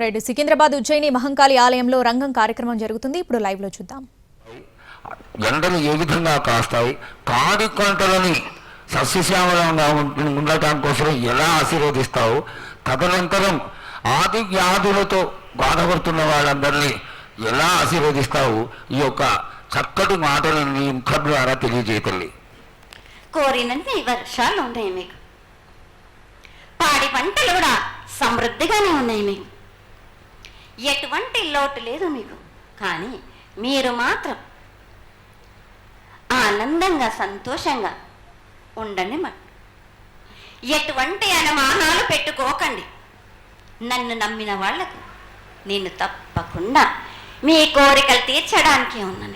Right Secunderabad Ujjaini Mahankali ఆలయంలో రంగం కార్యక్రమం జరుగుతుంది. ఇప్పుడు లైవ్లో చూద్దాం. ఎండలు ఏ విధంగా కాస్తాయి? కాడి కొంటలని సస్యశ్యామలంగా ఉండ- ఉండటం కోసం ఎలా ఆశీర్వదిస్తావు? తదనంతరం ఆది వ్యాధులతో బాధపడుతున్న వాళ్ళందరినీ ఎలా ఆశీర్వదిస్తావు? ఈ యొక్క చక్కటి మాటలను నీ ముఖం ద్వారా తెలియజేయతల్లి కోరినన్ని వర్షాలు ఉన్నాయి మీకు. పాడి పంటలు కూడా సమృద్ధిగానే ఉన్నాయి మీకు. ఎటువంటి లోటు లేదు మీకు. కానీ మీరు మాత్రం ఆనందంగా సంతోషంగా ఉండండి మరి. ఎటువంటి అనుమానాలు పెట్టుకోకండి. నన్ను నమ్మిన వాళ్ళకు నేను తప్పకుండా మీ కోరికలు తీర్చడానికి ఉన్నాను.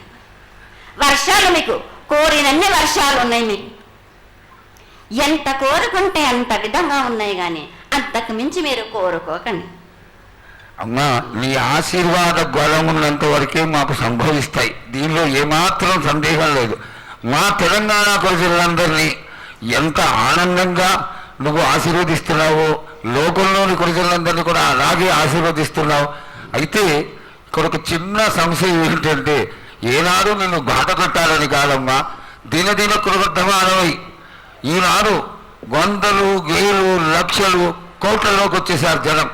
వర్షాలు మీకు కోరినన్ని వర్షాలు ఉన్నాయి మీకు. ఎంత కోరుకుంటే అంత విధంగా ఉన్నాయి కానీ అంతకు మించి మీరు కోరుకోకండి. అమ్మా నీ ఆశీర్వాద గొడవ ఉన్నంత వరకే మాకు సంభవిస్తాయి. దీనిలో ఏమాత్రం సందేహం లేదు. మా తెలంగాణ ప్రజలందరినీ ఎంత ఆనందంగా నువ్వు ఆశీర్వదిస్తున్నావో లోకంలోని ప్రజలందరినీ కూడా అలాగే ఆశీర్వదిస్తున్నావు. అయితే ఇక్కడ ఒక చిన్న సంశయం ఏంటంటే ఏనాడు నిన్ను బాధ కట్టాలని కాదమ్మా దినదిన కృతమానమై ఈనాడు వందలు వేలు లక్షలు కోట్లలోకి వచ్చేసారు జనం.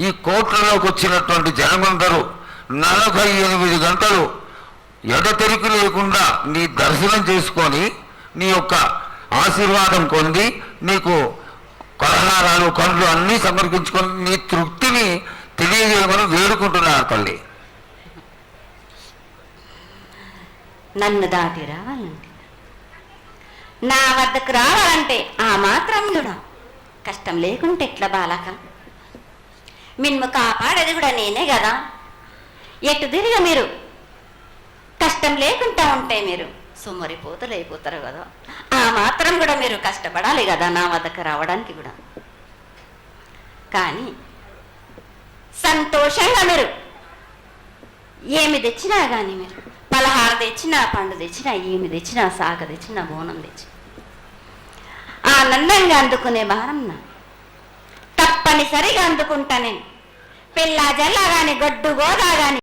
ఈ కోట్లలోకి వచ్చినటువంటి జనమందరూ నలభై ఎనిమిది గంటలు ఎడతెరికి లేకుండా నీ దర్శనం చేసుకొని నీ యొక్క ఆశీర్వాదం పొంది నీకు కొలహారాలు కండ్లు అన్నీ సమర్పించుకొని నీ తృప్తిని తెలియజేయమని వేడుకుంటున్నారు తల్లి. నన్ను దాటి రావాలంటే నా వద్దకు రావాలంటే ఆ మాత్రం కూడా కష్టం లేకుంటే ఎట్లా బాలక? మిన్ను కాపాడేది కూడా నేనే కదా. ఎటు తిరిగ మీరు? కష్టం లేకుండా ఉంటే మీరు సుమ్మరిపోతలు అయిపోతారు కదా. ఆ మాత్రం కూడా మీరు కష్టపడాలి కదా నా వద్దకు రావడానికి కూడా. కానీ సంతోషంగా మీరు ఏమి తెచ్చినా కానీ మీరు పలహార తెచ్చినా పండు తెచ్చినా ఏమి తెచ్చినా సాగ తెచ్చినా బోనం తెచ్చి ఆనందంగా అందుకునే భారం నా తప్పనిసరిగా అందుకుంటా నేను. పిల్ల జల్ల గాని గొడ్డు గోదా గాని